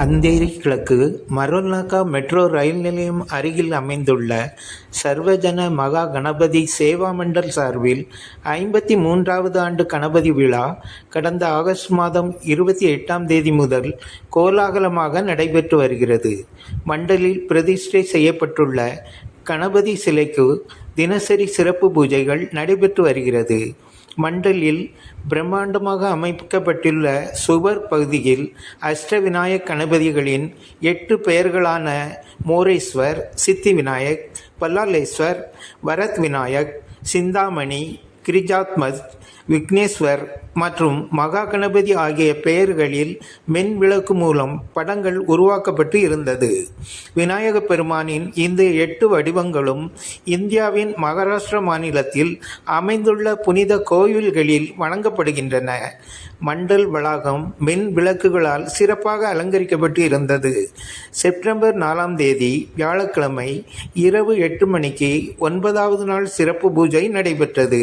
அந்தேரி கிழக்கு மருல்நாகா metro rail நிலையம் அருகில் அமைந்துள்ள சர்வஜன மகா கணபதி சேவா மண்டல் சார்பில் ஐம்பத்தி மூன்றாவது ஆண்டு கணபதி விழா கடந்த ஆகஸ்ட் மாதம் இருபத்தி எட்டாம் தேதி முதல் கோலாகலமாக நடைபெற்று வருகிறது. மண்டலில் பிரதிஷ்டை செய்யப்பட்டுள்ள கணபதி சிலைக்கு தினசரி சிறப்பு பூஜைகள் நடைபெற்று வருகிறது. மண்டலில் பிரம்மாண்டமாக அமைக்கப்பட்டுள்ள சுவர் பகுதியில் அஷ்டவிநாயக் கணபதிகளின் எட்டு பெயர்களான மோரேஸ்வர் சித்தி விநாயக் பல்லாலேஸ்வர் வரத் விநாயக் சிந்தாமணி கிரிஜாத்மஸ் விக்னேஸ்வர் மற்றும் மகா கணபதி ஆகிய பெயர்களில் மென் விளக்கு மூலம் படங்கள் உருவாக்கப்பட்டு இருந்தது. விநாயக பெருமானின் இந்த எட்டு வடிவங்களும் இந்தியாவின் மகாராஷ்டிரா மாநிலத்தில் அமைந்துள்ள புனித கோவில்களில் வணங்கப்படுகின்றன. மண்டல் வளாகம் மென் விளக்குகளால் சிறப்பாக அலங்கரிக்கப்பட்டு இருந்தது. செப்டம்பர் நாலாம் தேதி வியாழக்கிழமை இரவு எட்டு மணிக்கு ஒன்பதாவது நாள் சிறப்பு பூஜை நடைபெற்றது.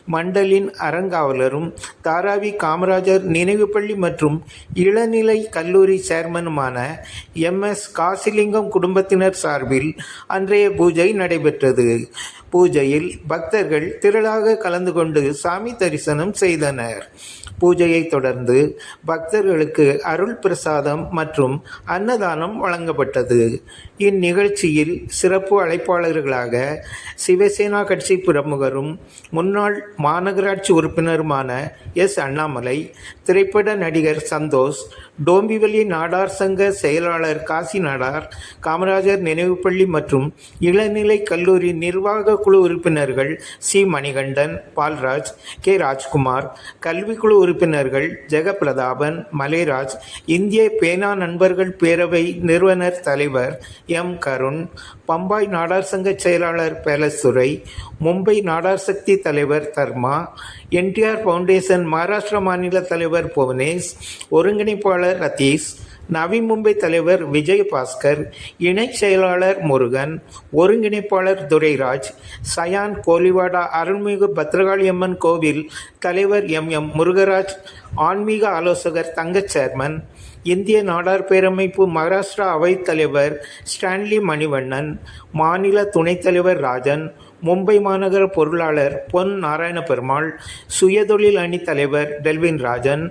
மண்டலின் அறங்காவலரும் தாராவி காமராஜர் நினைவுப்பள்ளி மற்றும் இளநிலை கல்லூரி சேர்மனுமான எம். எஸ். காசிலிங்கம் குடும்பத்தினர் சார்பில் அன்றைய பூஜை நடைபெற்றது. பூஜையில் பக்தர்கள் திரளாக கலந்து கொண்டு சாமி தரிசனம் செய்தனர். பூஜையை தொடர்ந்து பக்தர்களுக்கு அருள் பிரசாதம் மற்றும் அன்னதானம் வழங்கப்பட்டது. இந்நிகழ்ச்சியில் சிறப்பு அழைப்பாளர்களாக சிவசேனா கட்சி பிரமுகரும் முன்னாள் மாநகராட்சி உறுப்பினருமான எஸ். அண்ணாமலை திரைப்பட நடிகர் சந்தோஷ் டோம்பிவலி நாடார் சங்க செயலாளர் காசி நாடார் காமராஜர் நினைவுப்பள்ளி மற்றும் இளநிலை கல்லூரி நிர்வாக குழு உறுப்பினர்கள் சி. மணிகண்டன் பால்ராஜ் கே. ராஜ்குமார் கல்விக்குழு உறுப்பினர்கள் ஜெகபிரதாபன் மலைராஜ் இந்திய பேனா நண்பர்கள் பேரவை நிறுவனர் தலைவர் எம். கருண் பம்பாய் நாடார் சங்க செயலாளர் பேலசுரை மும்பை நாடார் சக்தி தலைவர் சர்மா என்டிஆர் ஃபவுண்டேஷன் மகாராஷ்டிரா மாநில தலைவர் புவனேஷ் ஒருங்கிணைப்பாளர் ரதீஷ் நவி மும்பை தலைவர் விஜய் பாஸ்கர் இணைச் செயலாளர் முருகன் ஒருங்கிணைப்பாளர் துரைராஜ் சயான் கோலிவாடா அருள்மிகு பத்ரகாளியம்மன் கோவில் தலைவர் எம். எம். முருகராஜ் ஆன்மீக ஆலோசகர் தங்கச் சேர்மன் இந்திய நாடார் பேரமைப்பு மகாராஷ்டிரா அவைத் தலைவர் ஸ்டான்லி மணிவண்ணன் மாநில துணைத் தலைவர் ராஜன் மும்பை மாநகர பொருளாளர் பொன் நாராயண பெருமாள் சுயதொழில் அணி தலைவர் டெல்வின் ராஜன்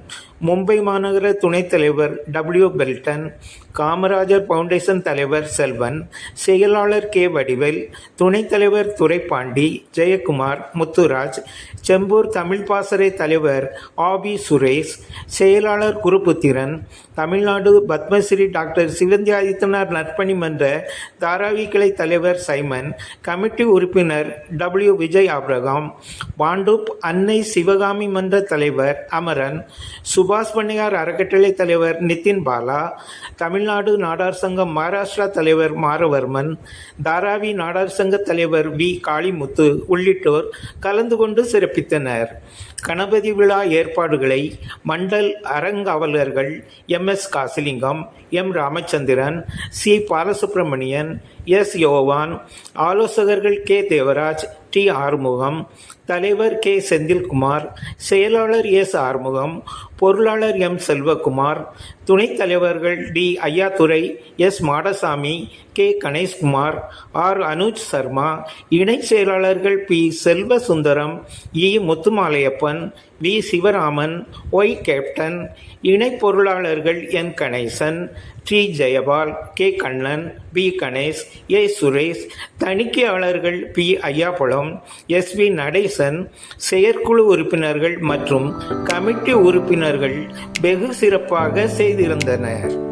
மும்பை மாநகர துணைத் தலைவர் டபிள்யூ பெல்டன் காமராஜர் ஃபவுண்டேஷன் தலைவர் செல்வன் செயலாளர் கே. வடிவேல் துணைத் தலைவர் துரைப்பாண்டி ஜெயக்குமார் முத்துராஜ் செம்பூர் தமிழ் பாசறை தலைவர் ஆபி சுரேஷ் செயலாளர் குருபுத்திரன் தமிழ்நாடு பத்மஸ்ரீ டாக்டர் சிவந்தி ஆதித்தனார் நற்பணி மன்ற தாராவி கிளை தலைவர் சைமன் கமிட்டி உறுப்பினர் டபிள்யூ. விஜய் ஆப்ரகாம் பாண்டூப் அன்னை சிவகாமி மன்ற தலைவர் அமரன் சுபாஷ் பண்ணையார் அறக்கட்டளை தலைவர் நிதின் பாலா தமிழ் தமிழ்நாடு நாடார் சங்கம் மகாராஷ்டிரா தலைவர் மாரவர்மன் தாராவி நாடார் சங்க தலைவர் வி. காளிமுத்து உள்ளிட்டோர் கலந்து கொண்டு சிறப்பித்தனர். கணபதி விழா ஏற்பாடுகளை mandal அறங்காவலர்கள் M. S. Kasilingam M. Ramachandran C. Balasubramanian S. Yovan ஆலோசகர்கள் கே. தேவராஜ் டி ஆறுமுகம் தலைவர் கே. செந்தில்குமார் செயலாளர் எஸ். ஆறுமுகம் பொருளாளர் எம். செல்வகுமார் துணைத் தலைவர்கள் T. Ayyadurai S. Madasamy K. Ganeshkumar R. Anuj Sharma இணைச் செயலாளர்கள் P. Selvasundaram E. Muthumalaiyappan V. Sivaraman Y. Captain இணை பொருளாளர்கள் N. Ganesan T Jayapal K. Kannan P. Ganesh A. Suresh தணிக்கையாளர்கள் P. Ayyapuram S. V. Natesan செயற்குழு உறுப்பினர்கள் மற்றும் committee உறுப்பினர்கள் வெகு சிறப்பாக செய்திருந்தனர்.